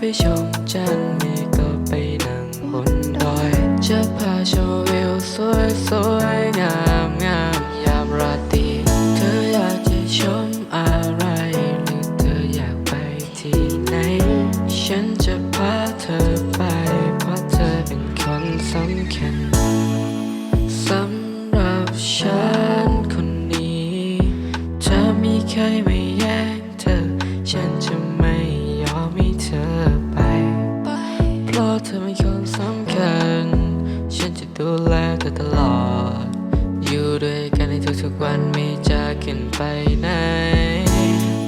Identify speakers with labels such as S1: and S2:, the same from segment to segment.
S1: ไปชมจันทร์มีก็ไปนั่งบนดอย จะพาชมวิวสวยสวยงามงามยามราตรีเธออยากจะชมอะไรหรือเธออยากไปที่ไหน ฉันจะพาเธอไป เพราะเธอเป็นคนสำคัญสำหรับฉันคนนี้เธอมีใครไม่ เพราเธอเป็นคนสำคัญ ฉันจะดูแลเธอตลอด อยู่ด้วยกันในทุกๆวันไม่จากกันไปไหน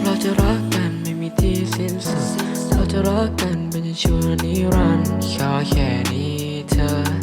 S1: เราจะรักกันไม่มีที่สิ้นสุด เราจะรักกันเป็นชั่วนิรันดร์ขอแค่นี้เธอ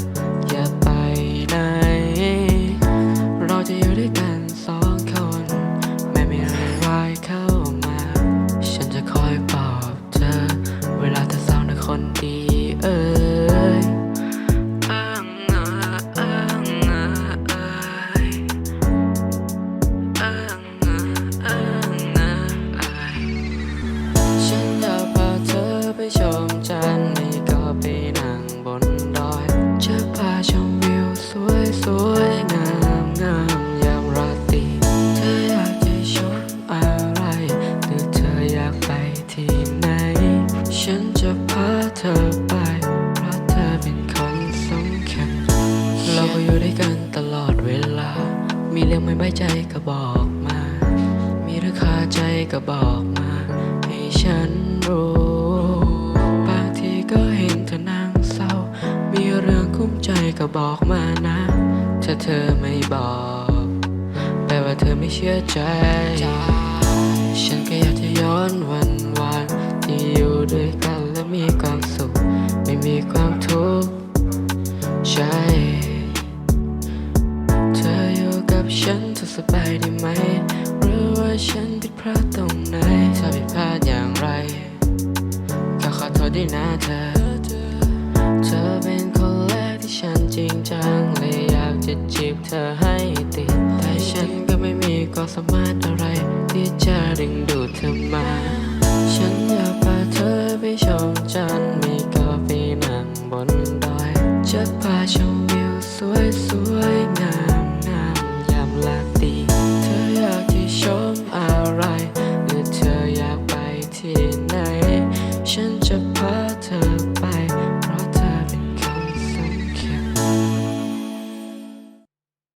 S1: เรื่องไม่ไว้ใจก็บอกมา มีรื่องคาใจก็บอกมา ให้ฉันรู้บางทีก็เห็นเธอนั่งเศร้า มีเรื่องคุ้มใจก็บอกมานะ ถ้าเธอไม่บอกแปลว่าเธอไม่เชื่อใจ ฉันก็อยากจะย้อนวันวานที่อยู่ด้วยกันและมีความสุข ไม่มีความทุกข์ใจ ขอโทษด้วยนะเธอ เธอเป็นคนแรกที่ฉันจริงจังเลยอยากจะจีบเธอให้ติด แต่ฉันก็ไม่มีความสามารถอะไร ที่จะดึงดูดเธอมา ฉันอยากพาเธอไปชมจันทร์ม่ก็ไปนั่งบนดอย จะพาชมวิวสวย